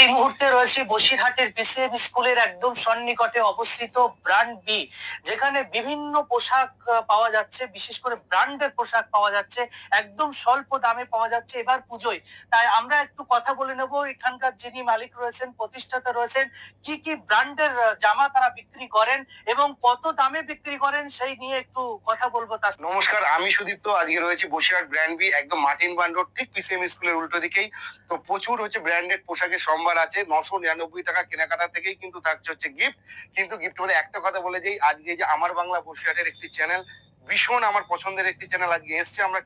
এই মুহূর্তে রয়েছে বসিরহাটের বিসিএম স্কুলের একদম সন্নিকটে অবস্থিত ব্র্যান্ড বি যেখানে বিভিন্ন পোশাক পাওয়া যাচ্ছে, বিশেষ করে ব্র্যান্ডের পোশাক পাওয়া যাচ্ছে, একদম স্বল্প দামে পাওয়া যাচ্ছে এবার পুজোয়। তাই আমরা একটু কথা বলে নেব, এখানকার যিনি মালিক রয়েছেন, প্রতিষ্ঠাতা রয়েছেন, কি কি ব্র্যান্ডের জামা তারা বিক্রি করেন এবং কত দামে বিক্রি করেন সেই নিয়ে একটু কথা বলব তার নমস্কার, আমি সুদীপ্ত, আজকে রয়েছে বসিরহাট ব্র্যান্ড বি একদম মার্টিন বান রোড ঠিক পিসিএম স্কুলের উল্টো দিকেই। তো প্রচুর হচ্ছে ব্র্যান্ডেড পোশাকের সম্ভার আছে, নশো নিরানব্বই টাকা কেনাকাটা থেকেই কিন্তু থাকছে হচ্ছে গিফট কিন্তু গিফট মানে একটা কথা বলে যাই আজকে যে আমার বাংলা বসিরহাটের একটি চ্যানেল ভীষণ আমার পছন্দের একটি চ্যানেল আজকে এসছে আমরা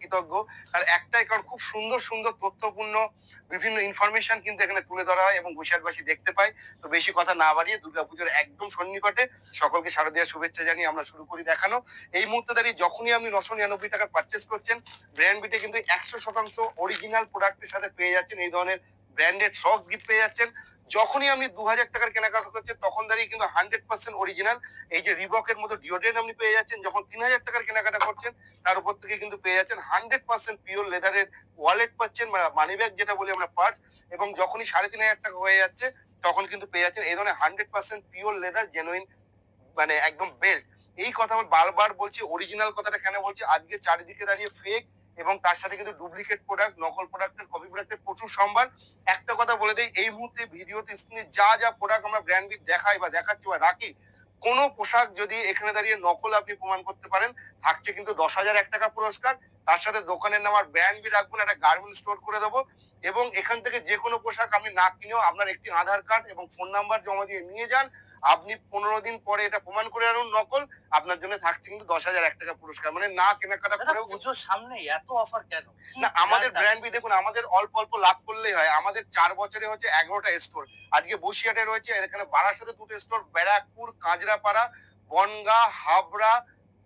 কৃতজ্ঞ আর একটাই কারণ, খুব সুন্দর সুন্দর, তথ্যপূর্ণ, বিভিন্ন ইনফরমেশন কিন্তু এখানে তুলে ধরা হয় এবং বসিরহাটবাসী দেখতে পায়। তো বেশি কথা না বাড়িয়ে দুর্গাপুজোর একদম সন্নিকটে সকলকে শারদীয় শুভেচ্ছা জানিয়ে আমরা শুরু করি দেখানো। এই মুহূর্তে দাঁড়িয়ে যখনই আপনি নশো নিরানব্বই টাকা পারচেস করছেন ব্র্যান্ড বিটে কিন্তু একশো শতাংশ অরিজিনাল প্রোডাক্টের সাথে পেয়ে যাচ্ছেন এই ধরনের ব্র্যান্ডেড সক্স গিফট পেয়ে যাচ্ছেন। যখনই আপনি দু হাজার টাকার কেনাকাটা করছেন, তখন দাঁড়িয়ে কিন্তু হান্ড্রেড পার্সেন্ট অরিজিনাল এই যে রিবকের মতো ডিওড্রেন্ট আপনি পেয়ে যাচ্ছেন, যখন তিন হাজার টাকার কেনাকাটা করছেন, তার উপর থেকে কিন্তু পেয়ে যাচ্ছেন হান্ড্রেড পার্সেন্ট পিওর লেদারের ওয়ালেট পাচ্ছেন, মানি ব্যাগ যেটা বলি আমরা পার্স এবং যখনই সাড়ে তিন হাজার টাকা হয়ে যাচ্ছে, তখন কিন্তু পেয়ে যাচ্ছেন এই ধরনের hundred percent pure leather genuine মানে একদম বেল্ট এই কথা বারবার বলছি অরিজিনাল কথাটা কেন বলছি? আজকে চারিদিকে দাঁড়িয়ে ফেক এবং তার সাথে কিন্তু ডুপ্লিকেট প্রোডাক্ট নকল প্রোডাক্টের কপি প্রোডাক্টের প্রচুর সম্ভার। একটা কথা বলে দেই, এই মুহূর্তে ভিডিওতে স্ক্রিনে যা যা প্রোডাক্ট আমরা ব্র্যান্ড বিট দেখাই বা দেখাচ্ছি বা রাখি, কোনো পোশাক যদি এখানে দাঁড়িয়ে নকল আপনি প্রমাণ করতে পারেন, থাকছে কিন্তু দশ হাজার এক টাকা পুরস্কার। তার সাথে দোকানের নাম আর ব্র্যান্ড বি রাখবেন একটা গার্মেন্ট স্টোর করে দেবো। এবং এখান থেকে যে কোনো পোশাক আপনি না কিনেও আপনার একটি আধার কার্ড এবং ফোন নাম্বার জমা দিয়ে নিয়ে যান। আপনি পনেরো দিন পরে এটা প্রমাণ করে আনুন নকল আপনার জন্য থাকছে কিন্তু দশ হাজার এক টাকা পুরস্কার। মানে না কেনাকাটা করেও পুজোর সামনে এত অফার কেন? না আমাদের ব্র্যান্ড বি দেখুন আমাদের অল্প অল্প লাভ করলেই হয়। আমাদের চার বছরে হচ্ছে এগারোটা স্টোর আজকে বসিয়াটে রয়েছে এখানে বারাসাতে দুটো স্টোর ব্যারাকপুর কাঁচরাপাড়া বনগা হাবড়া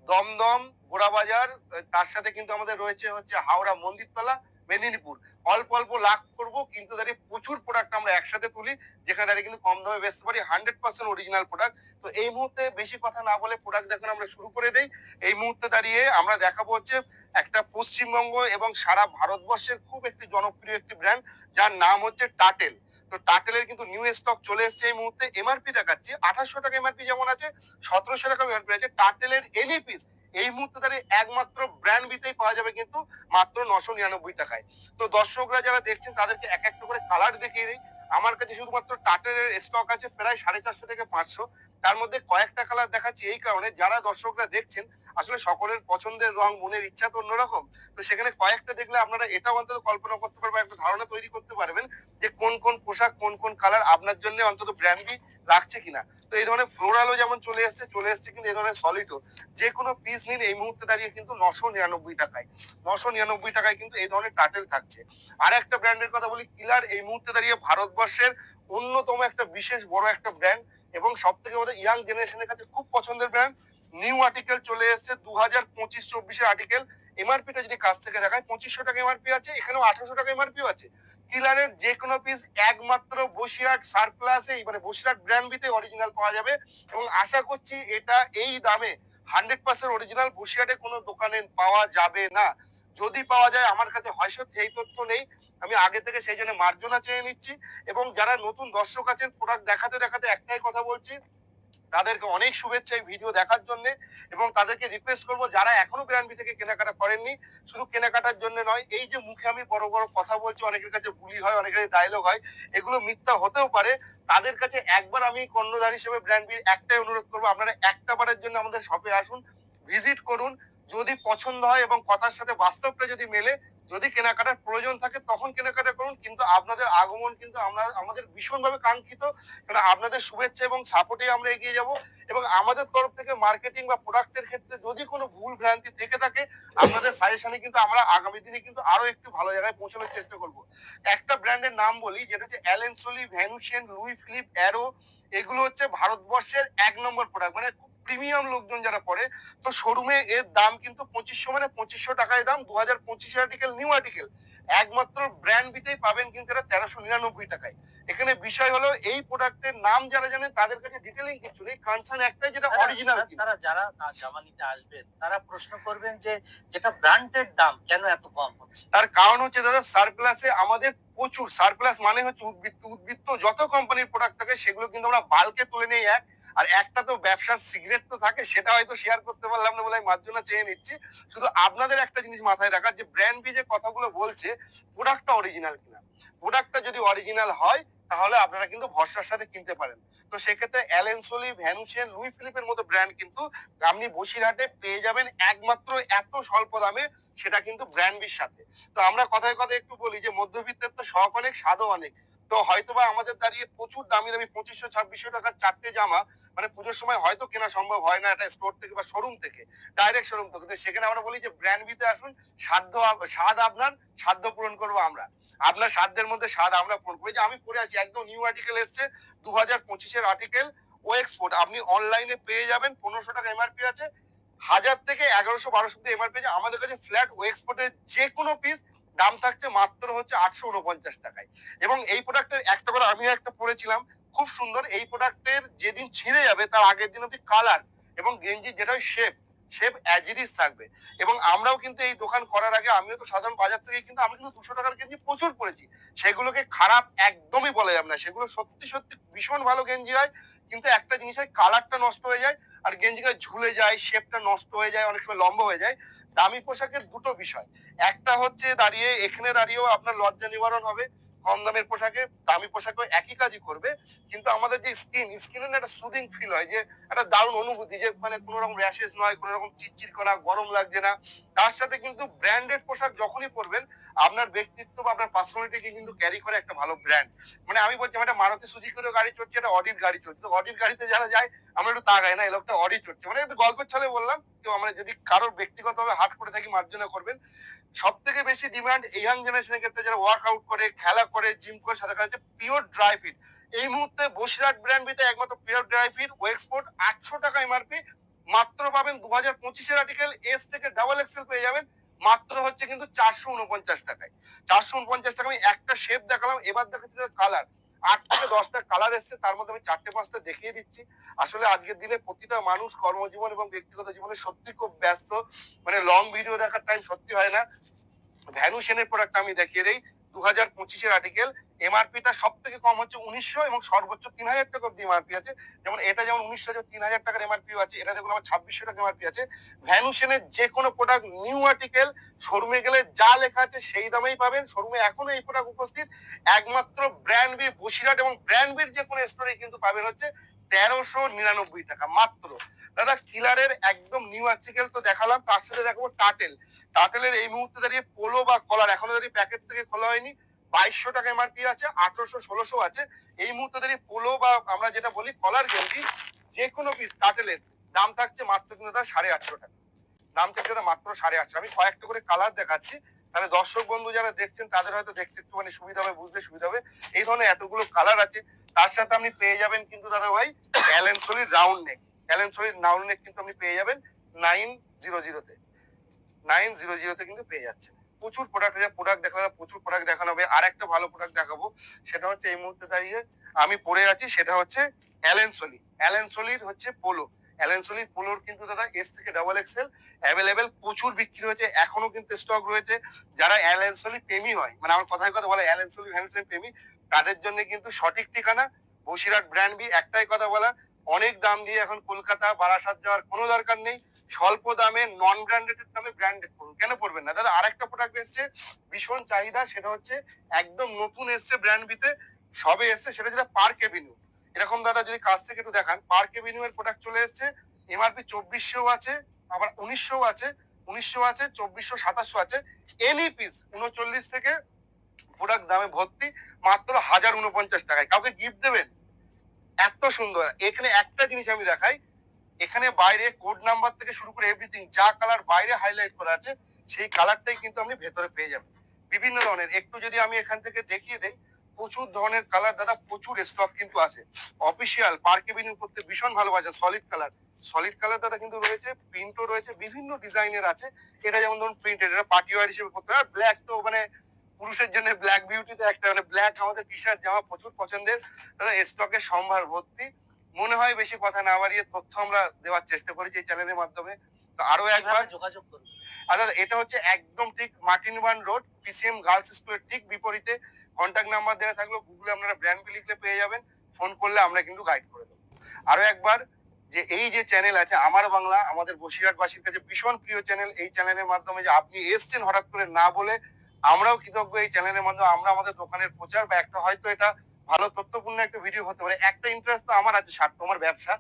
দমদম গোড়াবাজার তার সাথে কিন্তু আমাদের রয়েছে হচ্ছে হাওড়া মন্দিরতলা মেদিনীপুর। অল্প অল্প লাভ করব, কিন্তু দাঁড়িয়ে প্রচুর প্রোডাক্ট আমরা একসাথে তুলি, যেখানে দাঁড়িয়ে কিন্তু কম দামে বেচতে পারি হান্ড্রেড পার্সেন্ট অরিজিনাল প্রোডাক্ট তো এই মুহূর্তে বেশি কথা না বলে প্রোডাক্ট দেখুন আমরা শুরু করে দেই, এই মুহূর্তে দাঁড়িয়ে আমরা দেখাবো হচ্ছে একটা পশ্চিমবঙ্গ এবং সারা ভারতবর্ষের খুব একটি জনপ্রিয় একটি ব্র্যান্ড যার নাম হচ্ছে টাটেল তো টাটেলের কিন্তু নিউ স্টক চলে এসেছে এই মুহূর্তে। এমআরপি দেখাচ্ছি। আঠাশশো টাকা এমআরপি যেমন আছে, সতেরোশো টাকা এমআরপি আছে। টাটেলের এনি পিস এই মুহূর্তে দাঁড়িয়ে একমাত্র ব্র্যান্ড বিতেই পাওয়া যাবে কিন্তু মাত্র নশো নিরানব্বই টাকায়। তো দর্শকরা যারা দেখছেন, তাদেরকে এক একটা করে কালার দেখিয়ে দিই। আমার কাছে শুধুমাত্র টাটের স্টক আছে প্রায় সাড়ে চারশো থেকে পাঁচশো। তার মধ্যে কয়েকটা কালার দেখাচ্ছি এই কারণে। যারা দর্শকরা দেখছেন আসলে সকলের পছন্দের রং, মনের ইচ্ছা তো অন্যরকম। তো সেখানে কয়েকটা দেখলে আপনারা এটাও অন্তত কল্পনা করতে পারবেন একটা ধারণা তৈরি করতে পারবেন যে কোন কোন পোশাক, কোন কোন কালার আপনার জন্য অন্তত ব্র্যান্ডি রাখছে কিনা। তো এই ধরনের ফ্লোরালও যেমন চলে এসছে চলে এসছে কিন্তু এই ধরনের সলিডও যে কোনো পিস নিন, এই মুহূর্তে দাঁড়িয়ে কিন্তু নশো নিরানব্বই টাকায়, নশো নিরানব্বই টাকায় কিন্তু এই ধরনের টাটেল থাকছে। আর একটা ব্র্যান্ডের কথা বলি কিলার এই মুহূর্তে দাঁড়িয়ে ভারতবর্ষের অন্যতম একটা বিশেষ বড় একটা ব্র্যান্ড এবং সব থেকে আমাদের ইয়াং জেনারেশনের কাছে খুব পছন্দের ব্র্যান্ড নিউ আর্টিকেল চলে এসেছে দু হাজার পঁচিশ চব্বিশের আর্টিকেল এমআরপিটা যদি কাছ থেকে দেখায়, পঁচিশশো টাকা এমআরপি আছে, এখানেও আঠারোশো টাকা এমআরপিও আছে। কিলারের যে কোনো পিস একমাত্র বসিরহাট সারপ্লাসে মানে বসিরহাট ব্র্যান্ড বিতে অরিজিনাল পাওয়া যাবে। এবং আশা করছি এটা এই দামে হান্ড্রেড পার্সেন্ট অরিজিনাল বসিরহাটে কোনো দোকানে পাওয়া যাবে না। যদি পাওয়া যায়, আমার কাছে হয়তো সেই তথ্য নেই। আমি আগে থেকে সেই জন্য মার্জনা চেয়ে নিচ্ছি। এবং যারা নতুন দর্শক আছেন প্রোডাক্ট দেখাতে দেখাতে একটাই কথা বলছি তাদেরকে অনেক শুভেচ্ছা এই ভিডিও দেখার জন্য এবং তাদেরকে রিকোয়েস্ট করব যারা এখনও ব্র্যান্ড থেকে কেনাকাটা করেননি, শুধু কেনাকাটার জন্য নয়, এই যে মুখে আমি বড় বড় কথা বলছি, অনেকের কাছে বুলি হয়, অনেকের ডায়লগ হয়, এগুলো মিথ্যা হতেও পারে। তাদের কাছে একবার আমি কর্ণধার হিসেবে ব্র্যান্ড বির একটাই অনুরোধ করব, আপনারা একটা বারের জন্য আমাদের শপে আসুন ভিজিট করুন। যদি পছন্দ হয় এবং কথার সাথে বাস্তবটা যদি মেলে যদি কেনাকাটার প্রয়োজন থাকে তখন কেনাকাটা করুন, কিন্তু আপনাদের আগমন কিন্তু আমরা, আমাদের ভীষণভাবে কাঙ্ক্ষিত। কারণ আপনাদের শুভেচ্ছা এবং সাপোর্টে আমরা এগিয়ে যাব এবং আমাদের তরফ থেকে মার্কেটিং বা প্রোডাক্টের ক্ষেত্রে যদি কোনো ভুল ভ্রান্তি থেকে থাকে, আপনাদের সাজেশনে কিন্তু আমরা আগামী দিনে কিন্তু আরও একটু ভালো জায়গায় পৌঁছানোর চেষ্টা করব। একটা ব্র্যান্ডের নাম বলি, যেটা হচ্ছে Allen Solly Van Heusen Louis Philippe Arrow এগুলো হচ্ছে ভারতবর্ষের এক নম্বর প্রোডাক্ট মানে প্রিমিয়াম লোকজন যারা পড়ে তো শোরুমে এর দাম কিন্তু পঁচিশশো মানে পঁচিশশো টাকায় দাম দু হাজার পঁচিশ আর্টিকেল নিউ আর্টিকেল একমাত্র ব্র্যান্ড বিতেই পাবেন কিন্তু এটা তেরোশো নিরানব্বই টাকায়। এখানে বিষয় হলো এই প্রোডাক্টের নাম যারা জানেন তাদের কাছে ডিটেলিং কিছু নেই। কনসার্ন একটাই যেটা অরিজিনাল তারা- তারা যারা জামা নিতে আসবেন তারা প্রশ্ন করবেন যে যেটা ব্র্যান্ডের দাম কেন এত কম হচ্ছে? তার কারণ হচ্ছে দাদা সারপ্লাসে আমাদের প্রচুর। সারপ্লাস মানে হচ্ছে উদ্বৃত্ত। উদ্বৃত্ত যত কোম্পানির প্রোডাক্ট থাকে সেগুলো কিন্তু আমরা বালকে তুলে নেই এক। আর একটা তো ব্যবসার সিগারেট তো থাকে, সেটা হয়তো শেয়ার করতে পারলাম না বলে আমি মার্জনা চেয়ে নিচ্ছি। শুধু আপনাদের একটা জিনিস মাথায় রাখার, যে ব্র্যান্ড বি যে কথাগুলো বলছে প্রোডাক্টটা অরিজিনাল কিনা। প্রোডাক্টটা যদি অরিজিনাল হয়, তাহলে আপনারা কিন্তু ভরসার সাথে কিনতে পারেন। তো সেক্ষেত্রে অ্যালেনসোলি ভ্যানুসিয়ান লুই ফিলিপের মতো ব্র্যান্ড কিন্তু আপনি বসিরহাটে পেয়ে যাবেন একমাত্র এত স্বল্প দামে, সেটা কিন্তু ব্র্যান্ড বির সাথে। তো আমরা কথায় কথায় একটু বলি যে মধ্যবিত্তের তো শখ অনেক, স্বাদও অনেক। তো হয়তোবা আমাদের দাঁড়িয়ে প্রচুর দামি দামি পঁচিশশো, ছাব্বিশশো টাকার চারটে জামা মানে পুজোর সময় হয়তো কেনা সম্ভব হয় না একটা স্টোর থেকে বা শোরুম থেকে ডাইরেক্ট শোরুম থেকে। সেখানে আমরা বলি যে ব্র্যান্ড বিতে আসুন, সাধ্য স্বাদ আপনার, সাধ্য পূরণ করব আমরা। আপনার সাধ্যের মধ্যে স্বাদ আমরা পূরণ করি যে আমি পড়ে আছি, একদম নিউ আর্টিকেল এসছে দু হাজার পঁচিশের আর্টিকেল ও এক্সপোর্ট আপনি অনলাইনে পেয়ে যাবেন, পনেরোশো টাকা এমআরপি আছে, হাজার থেকে এগারোশো, বারোশো এমআরপি আছে। আমাদের কাছে ফ্ল্যাট ও এক্সপোর্টের যে কোনো পিস দাম থাকছে মাত্র হচ্ছে আটশো উনপঞ্চাশ টাকায়। এবং এই প্রোডাক্টের একটা করে আমি একটা পড়েছিলাম, খুব সুন্দর। এই প্রোডাক্টের যেদিন ছিঁড়ে যাবে তার আগের দিন অব্দি কালার এবং গেঞ্জি যেটা শেপ শেপ অ্যাজিরিস থাকবে। এবং আমরাও কিন্তু এই দোকান করার আগে আমিও তো সাধারণ বাজার থেকে কিন্তু আমি কিন্তু দুশো টাকার গেঞ্জি প্রচুর পড়েছি সেগুলোকে খারাপ একদমই বলা যাবে না। সেগুলো সত্যি সত্যি ভীষণ ভালো গেঞ্জি হয়, কিন্তু একটা জিনিস হয় কালারটা নষ্ট হয়ে যায়, আর গেঞ্জিটা ঝুলে যায় শেপটা নষ্ট হয়ে যায়, অনেক সময় লম্বা হয়ে যায়। দামি পোশাকের দুটো বিষয়। একটা হচ্ছে দাঁড়িয়ে এখানে দাঁড়িয়েও আপনার লজ্জা নিবারণ হবে, কম দামের পোশাকে দামি পোশাকেও একই কাজই করবে, কিন্তু আমাদের যে স্কিন স্কিনের একটা সুদিং ফিল হয় যে একটা দারুণ অনুভূতি যে মানে কোনো রকম র্যাশেস নয়, কোনো রকম চিরচির করা, গরম লাগছে না। তার সাথে কিন্তু ব্র্যান্ডেড পোশাক যখনই পরবেন, আপনার ব্যক্তিত্ব বা আপনার পার্সোনালিটিকে কিন্তু ক্যারি করে একটা ভালো ব্র্যান্ড মানে আমি বলছি একটা মারুতি সুজুকিরও গাড়ি চলছে একটা অডিট গাড়ি চলছে অডিট গাড়িতে যারা যায় আমরা একটু তাকাই না, এই লোকটা অডি চড়ছে মানে একটু গল্পের ছলে বললাম কেউ আমরা যদি কারোর ব্যক্তিগতভাবে হাট করে থাকি, মার্জনা করবেন সব থেকে বেশি ডিমান্ড ইয়াং জেনারেশনের ক্ষেত্রে যারা ওয়ার্কআউট করে, খেলা করে জিম করে সাথে কাছে পিওর ড্রাই ফিট এই মুহূর্তে বসিরহাট ব্র্যান্ড বিতে একমাত্র পিওর ড্রাই ফিট ওয়েক্সপোর্ট আটশো টাকা এমআরপি মাত্র পাবেন দু হাজার পঁচিশের আর্টিকেল এস থেকে ডাবল এক্সেল পেয়ে যাবেন, মাত্র হচ্ছে কিন্তু চারশো উনপঞ্চাশ টাকায়। চারশো উনপঞ্চাশ টাকা আমি একটা শেপ দেখালাম, এবার দেখাচ্ছি কালার আট থেকে দশটা কালার এসছে, তার মধ্যে আমি চারটে, পাঁচটা দেখিয়ে দিচ্ছি। আসলে আজকের দিনে প্রতিটা মানুষ কর্মজীবন এবং ব্যক্তিগত জীবনে সত্যি খুব ব্যস্ত। মানে লং ভিডিও দেখার টাইম সত্যি হয় না। ভ্যানুশনের প্রোডাক্ট আমি দেখিয়ে দিই। দু হাজার পঁচিশের আর্টিকেল এমআরপিটা সব থেকে কম হচ্ছে উনিশশো এবং সর্বোচ্চ তিন হাজার টাকা অব্দি এমআরপি আছে। যেমন এটা যেমন উনিশশো হাজার তিন হাজার টাকার এমআরপি আছে। এটা দেখুন, আমার ছাব্বিশশো টাকা এমআরপি আছে। ভ্যানুশনের যে কোনো প্রোডাক্ট নিউ আর্টিকেল শোরুমে গেলে যা লেখা আছে সেই দামেই পাবেন। শোরুমে এখনও এই প্রোডাক্ট উপস্থিত। একমাত্র ব্র্যান্ড বি বসিরহাট এবং ব্র্যান্ড বির যে কোনো স্টোরে কিন্তু পাবেন হচ্ছে তেরোশো নিরানব্বই টাকা মাত্র। দাদা কিলারের একদম নিউ আর্টিকেল তো দেখালাম, তার সাথে দেখাবো টাটেল টাটেলের এই মুহূর্তে দাঁড়িয়ে পোলো বা কলার এখনও দাঁড়িয়ে প্যাকেট থেকে খোলা হয়নি। বাইশশো টাকা এমআরপি আছে, আঠারোশো, ষোলোশো আছে। এই মুহূর্তে দাঁড়িয়ে পোলো বা আমরা যেটা বলি কলার গেঞ্জি যে কোনো পিস টাটেলের দাম থাকছে মাত্র কিন্তু তার সাড়ে আটশো টাকা। দাম থাকছে তার মাত্র সাড়ে আটশো। আমি কয়েকটা করে কালার দেখাচ্ছি। তাহলে দর্শক বন্ধু যারা দেখছেন, তাদের হয়তো দেখতে একটুখানি সুবিধা হবে, বুঝতে সুবিধা হবে। এই ধরনের এতগুলো কালার আছে। তার সাথে আপনি পেয়ে যাবেন কিন্তু দাদা ভাই অ্যালেনসলির রাউন্ড নেক অ্যালেনসলির রাউন্ড নেক কিন্তু আপনি পেয়ে যাবেন নাইন জিরো জিরোতে নাইন জিরো জিরোতে কিন্তু পেয়ে যাচ্ছেন। প্রচুর প্রোডাক্ট আছে প্রোডাক্ট দেখানো প্রচুর প্রোডাক্ট দেখানো হবে। আর একটা ভালো প্রোডাক্ট দেখাবো, সেটা হচ্ছে এই মুহূর্তে দাঁড়িয়ে আমি পরে আছি, সেটা হচ্ছে অ্যালেনসলি অ্যালেনসলির হচ্ছে পোলো অ্যালেনসলির পোলোর কিন্তু দাদা এস থেকে ডাবল এক্সেল অ্যাভেলেবেল প্রচুর বিক্রি হয়েছে, এখনও কিন্তু স্টক রয়েছে। যারা অ্যালেনসলি প্রেমী হয় মানে আমার কথায় কথা বলে অ্যালেনসলি ভ্যানসলি প্রেমী, তাদের জন্য কিন্তু সঠিক ঠিকানা বসিরহাট ব্র্যান্ড বি একটাই কথা বলা, অনেক দাম দিয়ে এখন কলকাতা, বারাসাত যাওয়ার কোনো দরকার নেই। স্বল্প দামে নন ব্র্যান্ডেড দামে ব্র্যান্ডেড করুন। কেন করবেন না? দাদা, আরেকটা প্রোডাক্ট এসছে, ভীষণ চাহিদা, সেটা হচ্ছে একদম নতুন এসছে ব্র্যান্ড বিতে সবে এসছে, সেটা যেটা পার্ক এভিনিউ এরকম দাদা, যদি কাছ থেকে একটু দেখান পার্ক এভিনিউ এর প্রোডাক্ট চলে এসছে এমআরপি চব্বিশশো আছে, আবার উনিশশো আছে উনিশশো আছে, চব্বিশশো, সাতাশশো আছে এনি পিস উনচল্লিশ থেকে প্রোডাক্ট দামে ভর্তি, মাত্র হাজার উনপঞ্চাশ টাকায়। কাউকে গিফট দেবেন? এত সুন্দর। এখানে একটা জিনিস আমি দেখাই এখানে বাইরে কোড নাম্বার থেকে শুরু করে এভরিথিং যা কালার বাইরে হাইলাইট করা আছে, সেই কালারটাই কিন্তু আপনি ভেতরে পেয়ে যাবেন। বিভিন্ন ধরনের, একটু যদি আমি এখান থেকে দেখিয়ে দেই, প্রচুর ধরনের কালার দাদা, প্রচুর স্টক কিন্তু আছে। অফিসিয়াল পার্কে এভিনিউ করতে ভীষণ ভালোবাসে সলিড কালার সলিড কালার দাদা কিন্তু রয়েছে প্রিন্টও রয়েছে, বিভিন্ন ডিজাইনের আছে। এটা যেমন ধরুন প্রিন্টেড এটা পার্টি ওয়ার হিসেবে করতে আর ব্ল্যাক তো মানে পুরুষের জন্য ব্ল্যাক বিউটিতে একটা মানে ব্ল্যাক আমাদের টি শার্ট জামা প্রচুর পছন্দের। দাদা স্টকের সম্ভার ভর্তি। মনে হয় বেশি কথা না বাড়িয়ে তথ্য আমরা দেওয়ার চেষ্টা করেছি এই চ্যানেলের মাধ্যমে। তো আরও একবার যোগাযোগ করবে? আচ্ছা এটা হচ্ছে একদম ঠিক মার্টিনবান রোড পিসিএম গার্লস স্কুলের ঠিক বিপরীতে। কন্ট্যাক্ট নাম্বার দেওয়া থাকল গুগলে আপনারা ব্র্যান্ড লিখলে পেয়ে যাবেন। ফোন করলে আমরা কিন্তু গাইড করে দেবো। আরও একবার যে এই যে চ্যানেল আছে আমার বাংলা আমাদের বসিরহাটবাসীর কাছে ভীষণ প্রিয় চ্যানেল এই চ্যানেলের মাধ্যমে যে আপনি এসছেন হঠাৎ করে না বলে আমরাও কৃতজ্ঞ এই চ্যানেলের মাধ্যমে আমরা আমাদের দোকানের প্রচার বা একটা হয়তো এটা ভালো তথ্যপূর্ণ একটা ভিডিও হতে পারে। একটা ইন্টারেস্ট তো আমার আছে স্বার্থ আমার ব্যবসা।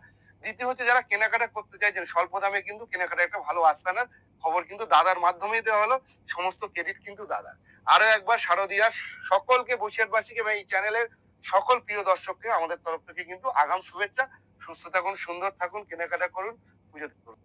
দ্বিতীয় হচ্ছে যারা কেনাকাটা করতে চাইছেন স্বল্প দামে কিন্তু কেনাকাটা একটা ভালো আস্তানার খবর কিন্তু দাদার মাধ্যমেই দেওয়া হলো। সমস্ত ক্রেডিট কিন্তু দাদার। আরও একবার শারদিয়া সকলকে বসিরহাটবাসীকে এবং এই চ্যানেলের সকল প্রিয় দর্শককে আমাদের তরফ থেকে কিন্তু আগাম শুভেচ্ছা। সুস্থ থাকুন, সুন্দর থাকুন, কেনাকাটা করুন, পুজো করুন